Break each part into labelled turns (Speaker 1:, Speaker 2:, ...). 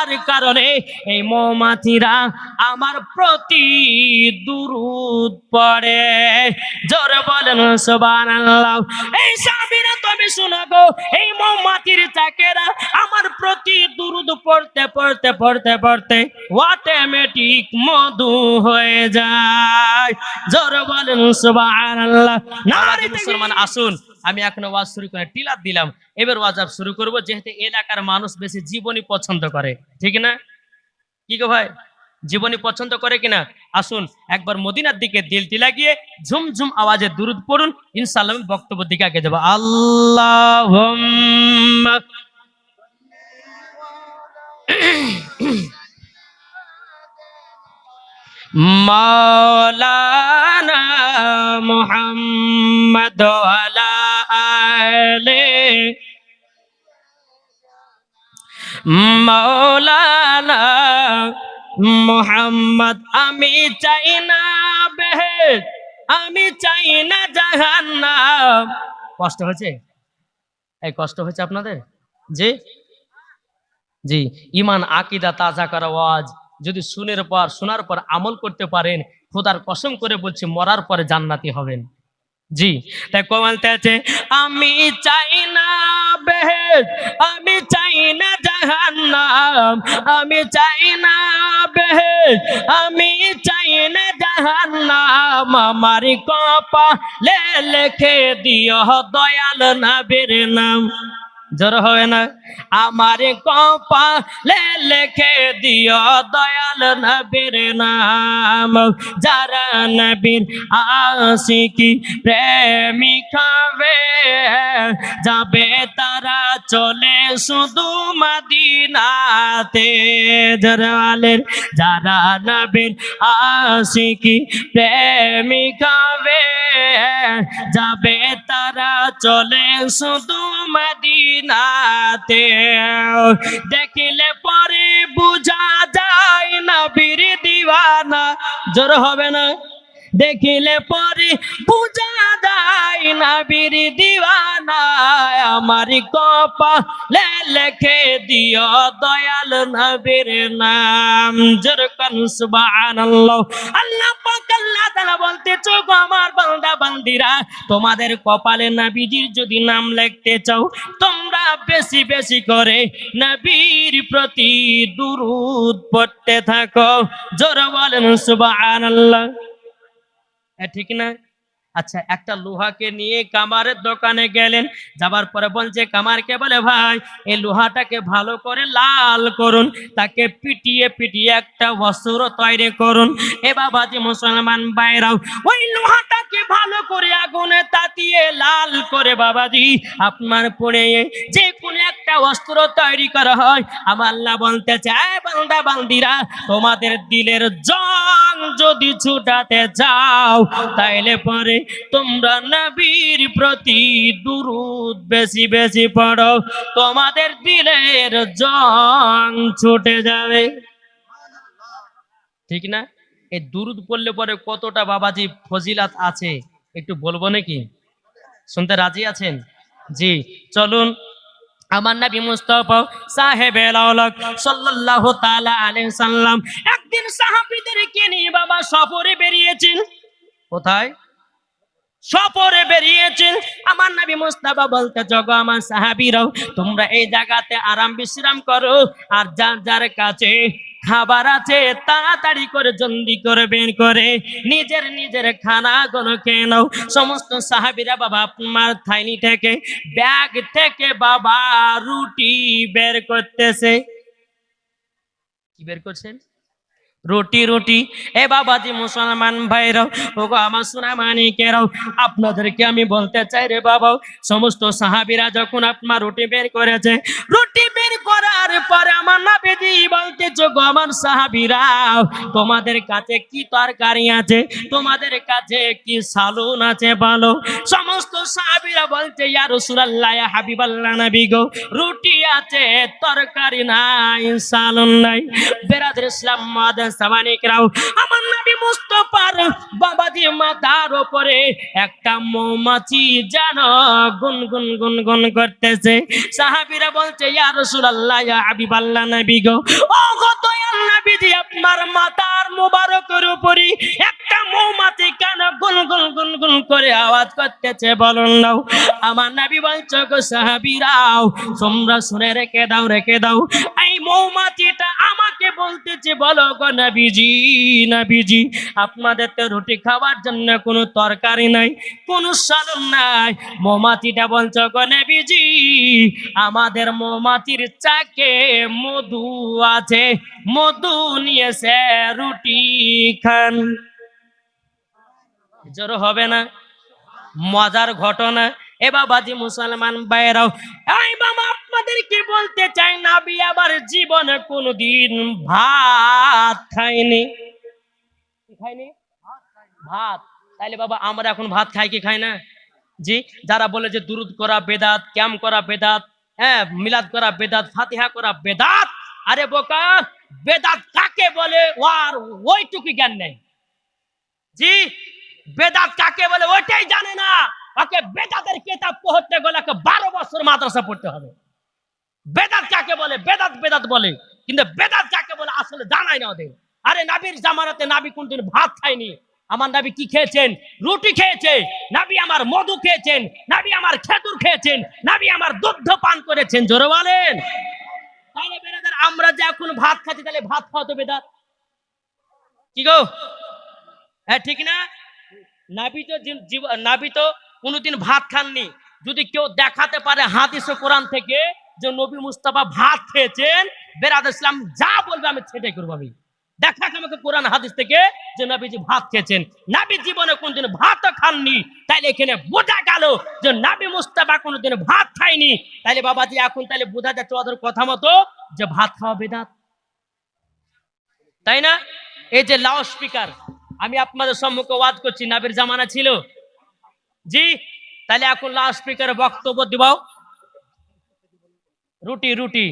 Speaker 1: যার কারণে এই মৌমাছিরা আমার প্রতি দুরুদ পড়ে। জোরে বলেন সুবহানাল্লাহ। এই সাবিরা তুমি শোনো গো এই মৌমাছির চাকেরা আমার প্রতি দুরুদ পড়তে পড়তে পড়তে পড়তে অটোমেটিক মধু হয়ে যায়। জোরে বলেন সুবহানাল্লাহ। নারী মুসলমান আসুন। আমি এখন ওয়াজ শুরু করে টিলার দিলাম। এবার ওয়াজ আপ শুরু করব, যেহেতু এলাকার মানুষ বেশি জীবনী পছন্দ করে। ঠিক না? কি গো ভাই? জীবনী পছন্দ করে কিনা? আসুন, একবার মদিনার দিকে দিলটি লাগিয়ে ঝুমঝুম আওয়াজে দুরুদ পড়ুন। ইনশাআল্লাহ আমি বক্তব্য দিকে আগে যাব। আল্লাহ মাওলানা মুহাম্মদ আলা আলে মাওলানা মুহাম্মদ, আমি চাই না বেহেশত আমি চাই না জাহান্নাম। কষ্ট হয়েছে? এই কষ্ট হয়েছে আপনাদের? জি? জি ইমান আকিদা, তাজা করা ওয়াজ। যদি শুনের পর, শোনার পর আমল করতে পারেন, খোদার কসম করে বলছি মরার পরে জান্নাতি হবেন। জি, তাই কমালতে আছে, আমি চাই না বেহেদ আমি চাই না জাহান্নাম, আমি চাই না বেহেদ আমি চাই না জাহান্নাম। আমার কপা লে লেখে দিও দয়াল নবীর নাম। জোর হবে না। আমার কপা লেখে দিও দয়াল নবীর নাম। যারা নবীর আশিকি প্রেমিক হবে, যাবে তারা চলে শুধু মদিনাতে। জরালের যারা নবীর আশিকি প্রেমিক হবে, যাবে তারা চলে শুধু মদিনাতে। দেখিলে পরে বুঝা যায় না, বীর দিওয়ানা জোর হবে না। দেখিলে পরে বুঝা যায় না, বীর দিওয়ানা আমার কপালে লেখে দিও দয়াল নবীর নাম। জোর কান সুবহানাল্লাহ। আল্লাহ বলতে চোখ আমার বান্দা বান্দিরা। তোমাদের কপালে নাবিজির যদি নাম লিখতে চাও, তোমরা বেশি বেশি করে নবীর প্রতি দুরুদ পড়তে থাকো। জোর বলেন সুবহানাল্লাহ। ঠিক না? আচ্ছা একটা লোহাকে নিয়ে কামারের দোকানে গেলেন। যাবার পরে বলছে, কামারকে বলে, ভাই, এই লোহাটাকে ভালো করে লাল করুন, তাকে পিটিয়ে পিটিয়ে একটা অস্ত্র তৈরি করুন। এ বাবাজি মুসলমান বাইরাও ওই লোহাটাকে ভালো করে আগুনে তাতিয়ে লাল করে বাবাজি? আপনার পরে যে কোনো একটা অস্ত্র তৈরি করা হয়। আমার আল্লাহ বলতে চায়, বান্দা, বান্দিরা, তোমাদের দিলের জং যদি ছুটাতে যাও তাইলে পরে তোমরা নবীর প্রতি দুরুদ বেশি বেশি পড়ো। তোমাদের দিলের জং ছুটে যাবে। ঠিক না? এই দুরুদ পড়লে পরে কতটা বাবাজি ফজিলাত আছে একটু বলব নাকি? শুনতে রাজি আছেন? জি, চলুন। আমার নবী মুস্তাফা সাহেব আলাউলাক সাল্লাল্লাহু তাআলা আলাইহি সাল্লাম একদিন সাহাবীদেরকে নিয়ে বাবা সফরে বেরিয়েছেন? কোথায়? সফরে বেরিয়েছেন। আমার নবী মুস্তাফা বলতে, জগো আমার সাহাবীরাও, তোমরা এই জায়গাতে আরাম বিশ্রাম করো, আর যার যার কাছে খাবার আছে, তাড়াতাড়ি করে জলদি করে বের করে। নিজের নিজের খানা গুলো খেয়ে নাও। সমস্ত সাহাবিরা বাবা আপনার থাইনি থেকে ব্যাগ থেকে বাবা রুটি বের করতেছে। কি বের করছেন? রুটি রুটি। এ বাবাজি মুসলমান ভাইরাও ও গো আমার সোনা মানিকেরাও আপনাদেরকে আমি বলতে চাই রে বাবা সমস্ত সাহাবিরা যখন আপনার রুটি বের করেছে, রুটি বের করার পরে আমার নাবিজি বলতে গো আমার সাহাবিরা তোমাদের কাছে কি তরকারি আছে? তোমাদের কাছে কি সালুন আছে বলো? সমস্ত সাহাবিরা বলছে ইয়া রাসূলুল্লাহ, ইয়া হাবিবাল্লাহ নবী গো, রুটি আছে, তরকারি নাই, সালুন নাই। বেরাদের ইসলাম মাদার একটা মৌমাছি আপনার মাথার মোবারকের উপরে একটা মৌমাছি কেন গুনগুন গুনগুন করে আওয়াজ করতেছে, বলুন নাও। আমার নবী বলছো গো সাহাবীরাও, তোমরা শুনে রেখে দাও রেখে দাও। মৌমাছিটা আমাকে বলতেছে, বলো গো নবীজি নবীজি, আপনাদের তো রুটি খাওয়ার জন্য কোনো তরকারি নাই, কোনো সালন নাই। মৌমাছিটা বলছো গো নবীজি, আমাদের মৌমাছির চাকে মধু আছে, মধু নিয়েছে রুটি খান। জোর হবে না? মজার ঘটনা। এ বাবাজি মুসলমান বাইরাও এই বাবা আপনাদেরকে বলতে চাই নাবি আবার জীবনে কোনোদিন ভাত খায়নি কি খায়নি ভাত। তাইলে বাবা, আমরা এখন ভাত খাই, কি খাই না? জি, যারা বলে যে দুরুদ করা বেদাত, ক্যাম করা বেদাত হ্যাঁ মিলাদ করা বেদাত, ফাতিহা করা বেদাত, আরে বোকা, বেদাত কাকে বলে? ওর ওইটুকু জ্ঞান নেই। জি, বেদাত কাকে বলে? ওইটাই জানে না। ওকে বেদাতের কেতাব পড়তে গেলে বারো বছর মাদ্রাসা পড়তে হবে। বেদাত কাকে বলে? বেদাত বেদাত বলে। কিন্তু বেদাত কাকে বলে? আসলে জানাই না ওদের। আরে নাবির জামানাতে নাবি কোনদিন ভাত খায়নি। আমার নাবি কি খেয়েছেন? রুটি খেয়েছে নাবি আমার মধু খেয়েছেন। নাবি আমার খেতুর খেয়েছেন। নাবি আমার দুগ্ধ পান করেছেন। জোরে বলেন। তাহলে বেরাদার আমরা যে এখন ভাত খাচ্ছি, তাহলে ভাত খাওয়া তো বেদাত। কি গো? হ্যাঁ ঠিক না? নাবি তো নাবি তো কোনোদিন ভাত খাননি। যদি কেউ দেখাতে পারে হাদিস কোরআন থেকে যে নবী মুস্তাফা ভাত খেয়েছেন, বেরাদ ইসলাম যা বলবে আমি সেটাই করব আমি। দেখাক আমাকে কোরআন হাদিস থেকে যে নবীজি ভাত খেয়েছেন। নাবি জীবনে কোনদিন ভাত খাননি, তাইলে এখানে বোঝা গেল যে নাবি মুস্তাফা কোনোদিন ভাত খায়নি। তাইলে বাবাজি, এখন তাইলে বোঝা যাচ্ছে ওদের কথা মতো যে ভাত খাওয়া বেদাত। তাই না? এই যে লাউড স্পিকার আমি আপনাদের সম্মুখে ওয়াজ করছি, নাবির জামানা ছিল। জি তাহলে এখন লাউড স্পিকারে বক্তব্য দিবাও। রুটি রুটি।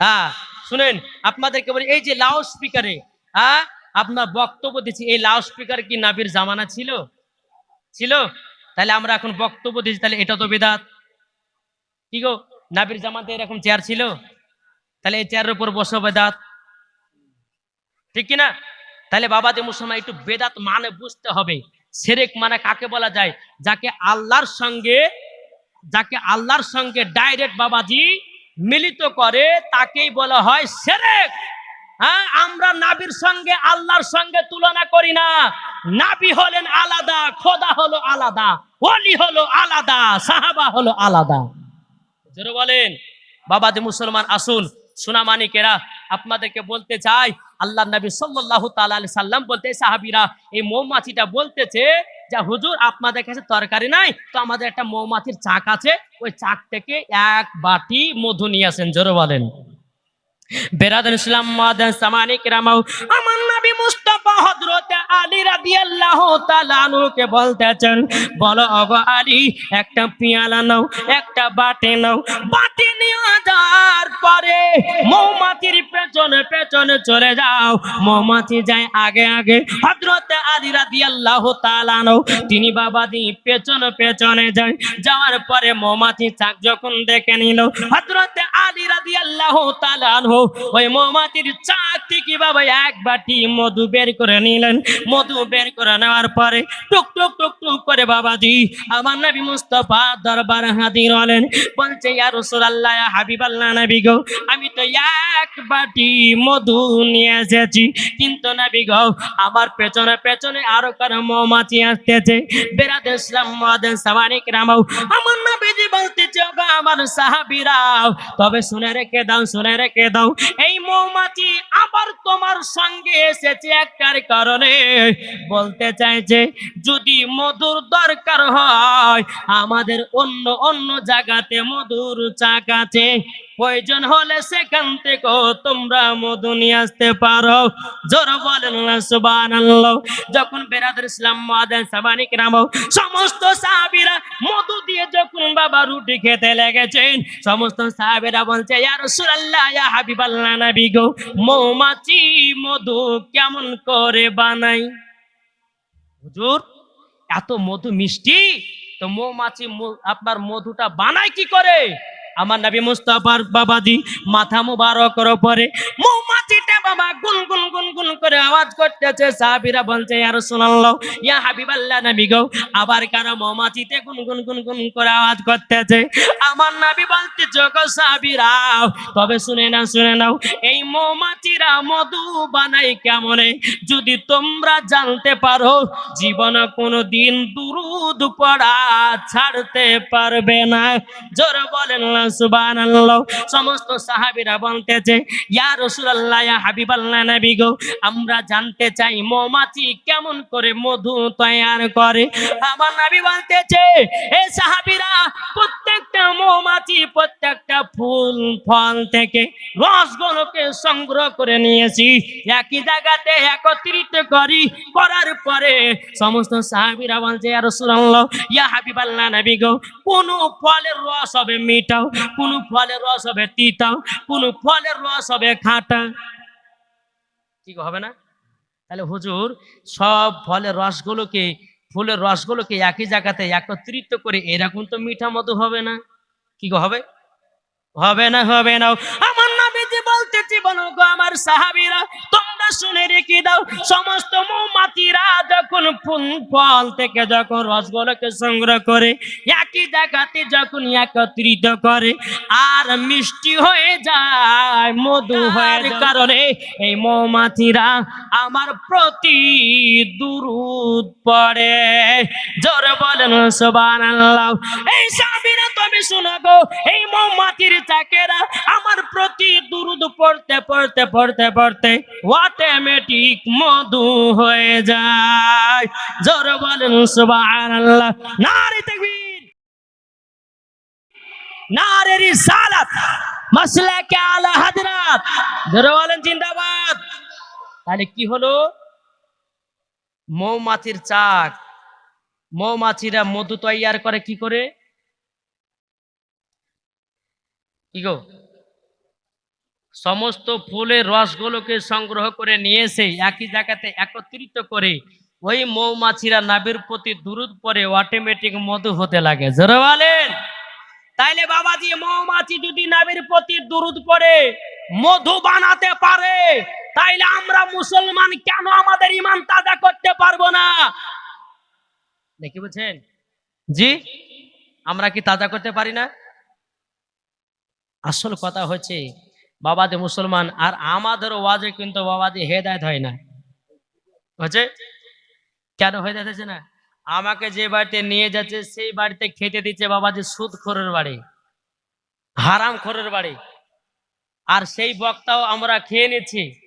Speaker 1: হ্যাঁ শুনেন, আপনাদেরকে বলি, এই যে লাউড স্পিকারে হ্যাঁ আপনার বক্তব্য দিচ্ছি, এই লাউড স্পিকার কি নাবির জামানা ছিল? ছিল? তাহলে আমরা এখন বক্তব্য দিচ্ছি, তাহলে এটা তো বেদাত। কি গো, নাবির জামাতে এরকম চেয়ার ছিল? তাহলে এই চেয়ারের উপর বসো বেদাত। ঠিক কিনা? তাহলে বাবাদের মুসলমান, একটু বেদাত মানে বুঝতে হবে। সেরেক মানে কাকে বলা যায়? যাকে আল্লাহর সঙ্গে, যাকে আল্লাহর সঙ্গে ডাইরেক্ট বাবাজি মিলিত করে, তাকেই বলা হয় সেরেক। হ্যাঁ আমরা নাবির সঙ্গে, আল্লাহর সঙ্গে তুলনা করি না। নাবি হলেন আলাদা, খোদা হলো আলাদা, ওলি হলো আলাদা, সাহাবা হলো আলাদা। জোরে বলেন, বাবাজি মুসলমান, আসুন সোনামানিকেরা আপনাদেরকে বলতে চাই আল্লাহ নবী তাআলা আলাইহি সাল্লাম বলতে সাহাবীরা, এই মৌমাছিটা বলতেছে যে হুজুর, আপনাদের কাছে তরকারি নাই, তো আমাদের একটা মৌমাছির চাক আছে, ওই চাক থেকে এক বাটি মধু নিয়ে আসেন, জোরে বলেন। বেরাদান ইসলাম মাদান সামানিক রামাউ আমার নবী মুস্তাফা হযরত আলী রাদিয়াল্লাহু তাআলা আনহুকে বলতেছেন, বলো ওগো আলী, একটা পিয়ালা নাও, একটা বাটি নাও। বাটি নিয়ে যাওয়ার পরে মৌমাছির পেছনে পেছনে চলে যাও। মৌমাছি যায় আগে আগে। হযরত আলী রাদিয়াল্লাহু তাআলা আনহু, তিনি বাবা দি পেছনে পেছনে যায়। যাওয়ার পরে মৌমাছি চাক যখন দেখে নিল, হযরত আলী রাদিয়াল্লাহু তাআলা আনহু, ওই মৌমাছির চাক থেকে বাবা এক বাটি মধু বের করে নিলেন। মধু বের করে নেওয়ার পরে টুক টুক টুক টুক করে বাবাজি, আমার নবী মুস্তাফা দরবার হাজির হলেন। বলছে, ইয়া রাসূলুল্লাহ হাবিবাল্লাহ নবী গো, আমি তো এক বাটি মধু নিয়ে এসেছি। কিন্তু নবী গো, আমার পেছনে পেছনে আরও কারও মৌমাছি আসতেছে। বেরাদ ইসলাম মাদান সামানিক রামাও, আমার নবীজি বলতেছে গো আমার সাহাবীরাও, তবে শুনে রেখে দাও, শুনে রেখে দাও, এই মৌমাছি আবার তোমার সঙ্গে এসেছে একটার কারণে। বলতে চাইছে যদি মধুর দরকার হয় আমাদের অন্য অন্য জায়গাতে মধুর চাক আছে। প্রয়োজন হলে সেখান থেকে তোমরা মধু নিয়ে আসতে পারো? জোর বলেন না, সুবহানাল্লাহ। যখন বেরাদর ইসলাম মাদান সাবানিক রামও সমস্ত সাহাবীরা মধু দিয়ে যখন বাবা রুটি খেতে লেগেছেন, সমস্ত সাহাবীরা বলছে, ইয়া রাসূলুল্লাহ, ইয়া হাবিবাল্লাহ নবী গো, মৌমাছি মধু কেমন করে বানাই? হুজুর, এত মধু মিষ্টি? তো মৌমাছি আপনার মধুটা বানায় কি করে? আমার নবী মুস্তাফার বাবাজি মাথা মুবারকর পরে। মৌমাছিটা বাবা গুন গুন গুন গুন করে আওয়াজ করতেছে, সাহাবীরা বলছে, ইয়া রাসূলুল্লাহ, ইয়া হাবিবাল্লাহ নবী গো। আবার কারও মৌমাছিতে গুন গুন গুন গুন করে আওয়াজ করতেছে। আমার নবী বলতে গো সাহাবীরা, তবে শুনে না শুনে নাও, এই মৌমাছিরা মধু বানাই কেমনে? যদি তোমরা জানতে পারো, জীবনে কোনো দিন দুরুদ পড়া ছাড়তে পারবে না। জোর বলেন সুবহানাল্লাহ। সমস্ত সাহাবীরা বলতেছে, ইয়া রাসূলুল্লাহ, ইয়া আমরা জানতে চাই মৌমাছি কেমন করে মধু তৈয়ার করে। আমার নবী বলতেছে সাহাবীরা, প্রত্যেকটা মৌমাছি, প্রত্যেকটা ফুল, ফল থেকে রসগুলোকে সংগ্রহ করে নিয়েছি। একই জায়গাতে একত্রিত করি, করার পরে সমস্ত সাহাবীরা বলছে, ইয়া রাসূলুল্লাহ, ইয়া হাবিবাল্লাহ, নবী গো, কোন ফলের রস হবে মিঠাও, কোন ফলের রস হবে তিতাও, কোন ফলের রস হবে খাটা কি হবে না? তাহলে হুজুর, সব ফলের রসগুলোকে, ফুলের রসগুলোকে একই জায়গাতে একত্রিত করে এরকম তো মিঠা মতো হবে না। কি হবে? হবে না হবে না। আমার নবীজি বলতেছি বলো গো, আমার সাহাবীরা তোমরা শুনে রেখে দাও। সমস্ত মৌমাতিরা যখন ফুল ফল থেকে যখন রসগুলোকে সংগ্রহ করে একই জায়গাতে যখন একত্রিত করে আর মিষ্টি হয়ে যায় মধু হওয়ার কারণে এই মৌমাছিরা আমার প্রতি দুরুদ পড়ে। জোরে বলেন, সুবহানাল্লাহ। এই সাবিরা তবে শোনো গো, এই মৌমাছির চাকেরা আমার প্রতি দুরুদ পড়তে পড়তে পড়তে পড়তে অটোমেটিক মধু হয়ে যায়। জোরে বলেন, সুবহানাল্লাহ। নারে তাকবীর। নারে রিসালাত মাসলাকে আলা হাজরাত। জোরে বলেন, জিন্দাবাদ। তাহলে কি হলো? মৌমাছির চাক মৌমাছিরা মধু তৈয়ার করে কি করে? সমস্ত ফুলের রসগুলোকে সংগ্রহ করে নিয়ে এসে একই জায়গাতে একত্রিত করে ওই মৌমাছিরা নাবির প্রতি দূরত পরে অটোমেটিক মধু হতে লাগে। জোরে বলেন? তাইলে বাবাজি, মৌমাছি যদি নাবির প্রতি দুরুদ পরে মধু বানাতে পারে, তাইলে আমরা মুসলমান কেন আমাদের ইমান তাজা করতে পারব না? দেখি বুঝছেন? জি। আমরা কি তাজা করতে পারি না? আসল কথা হচ্ছে বাবাজি মুসলমান আর আমাদের ওয়াজে কিন্তু বাবাজি হেদায়ত হয় না। হচ্ছে? কেন হেদায়ত হচ্ছে না? আমাকে যে বাড়িতে নিয়ে যাচ্ছে সেই বাড়িতে খেতে দিচ্ছে বাবাজি সুদ খোরের বাড়ি হারাম খোরের বাড়ি। আর সেই বক্তাও আমরা খেয়ে নিচ্ছি।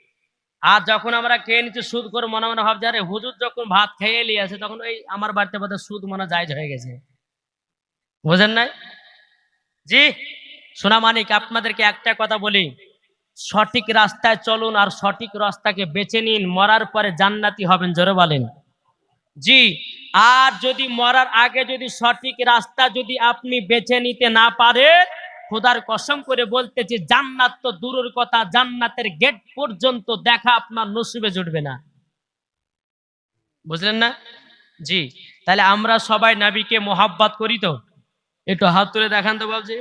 Speaker 1: আর যখন আমরা খেয়ে নিচ্ছি সুদ করে মনে মনে ভাবছি, আরে হুজুর যখন ভাত খেয়ে নিয়ে আসে তখন ওই আমার বাড়িতে বোধহয় সুদ মনে জায়জ হয়ে গেছে। বুঝেন নাই? জি সোনা মানিক, আপনাদেরকে একটা কথা বলি। সঠিক রাস্তায় চলুন আর সঠিক রাস্তাকে বেছে নিন, মরার পরে জান্নাতি হবেন, জোরে বলেন। জি, আর যদি মরার আগে যদি সঠিক রাস্তা যদি আপনি বেছে নিতে না পারেন খোদার কসম করে বলতেছি জান্নাত তো দূরের কথা, জান্নাতের গেট পর্যন্ত দেখা আপনার নসিবে জুটবে না। বুঝলেন না? জি, তাহলে আমরা সবাই নাবিকে মোহাব্বত করি তো? একটু হাত তুলে দেখান তো বাবজি।